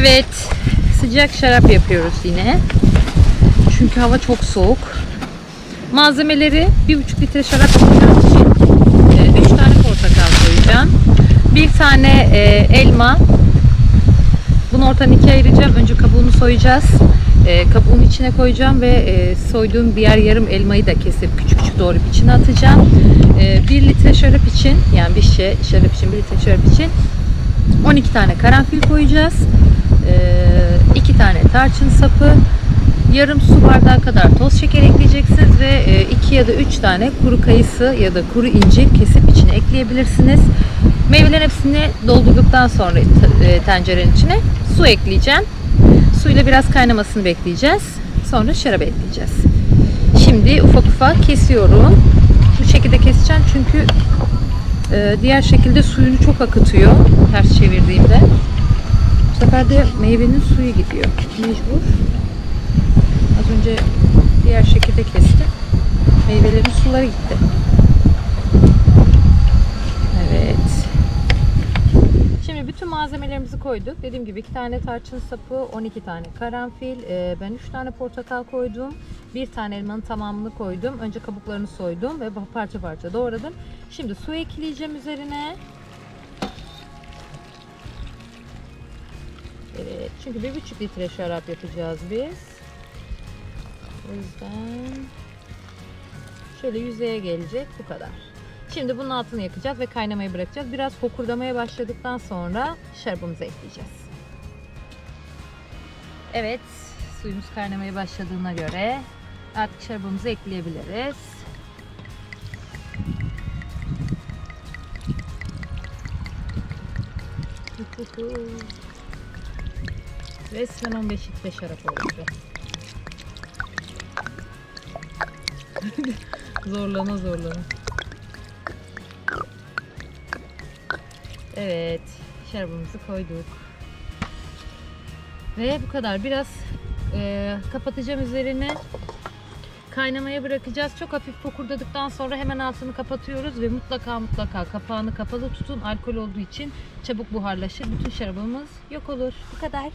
Evet, sıcak şarap yapıyoruz yine. Çünkü hava çok soğuk. Malzemeleri 1,5 litre şarap yapacağım için 3 tane portakal koyacağım. Bir tane e, elma. Bunu ortadan ikiye ayıracağım. Önce kabuğunu soyacağız. E, kabuğun içine koyacağım ve e, soyduğum diğer yarım elmayı da kesip küçük küçük doğrayıp içine atacağım. 1 litre şarap için yani bir şişe şarap için 1 litre şarap için 12 tane karanfil koyacağız. 2 tane tarçın sapı, yarım su bardağı kadar toz şeker ekleyeceksiniz ve 2 ya da 3 tane kuru kayısı ya da kuru incir kesip içine ekleyebilirsiniz. Meyvelerin hepsini doldurduktan sonra e, tencerenin içine su ekleyeceğim. Suyla biraz kaynamasını bekleyeceğiz. Sonra şarap ekleyeceğiz. Şimdi ufak ufak kesiyorum. Bu şekilde keseceğim çünkü e, diğer şekilde suyunu çok akıtıyor ters çevirdiğimde. Bu sefer de meyvenin suyu gidiyor. Mecbur. Az önce diğer şekilde kestim. Meyvelerin suları gitti. Evet. Şimdi bütün malzemelerimizi koyduk. Dediğim gibi 2 tane tarçın sapı, 12 tane karanfil, e, ben 3 tane portakal koydum. Bir tane elmanın tamamını koydum. Önce kabuklarını soydum ve parça parça doğradım. Şimdi su ekleyeceğim üzerine. Evet, çünkü bir buçuk litre şarap yapacağız biz. O yüzden şöyle yüzeye gelecek bu kadar. Şimdi bunun altını yakacağız ve kaynamayı bırakacağız. Biraz fokurdamaya başladıktan sonra şarabımızı ekleyeceğiz. Evet, suyumuz kaynamaya başladığına göre artık şarabımızı ekleyebiliriz. Resmen 15 litre şarap oldu. zorlana zorlana. Evet, şarabımızı koyduk. Ve bu kadar. Biraz e, kapatacağım üzerini. Kaynamaya bırakacağız. Çok hafif fokurdadıktan sonra hemen altını kapatıyoruz ve mutlaka mutlaka kapağını kapalı tutun. Alkol olduğu için çabuk buharlaşır. Bütün şarabımız yok olur. Bu kadar.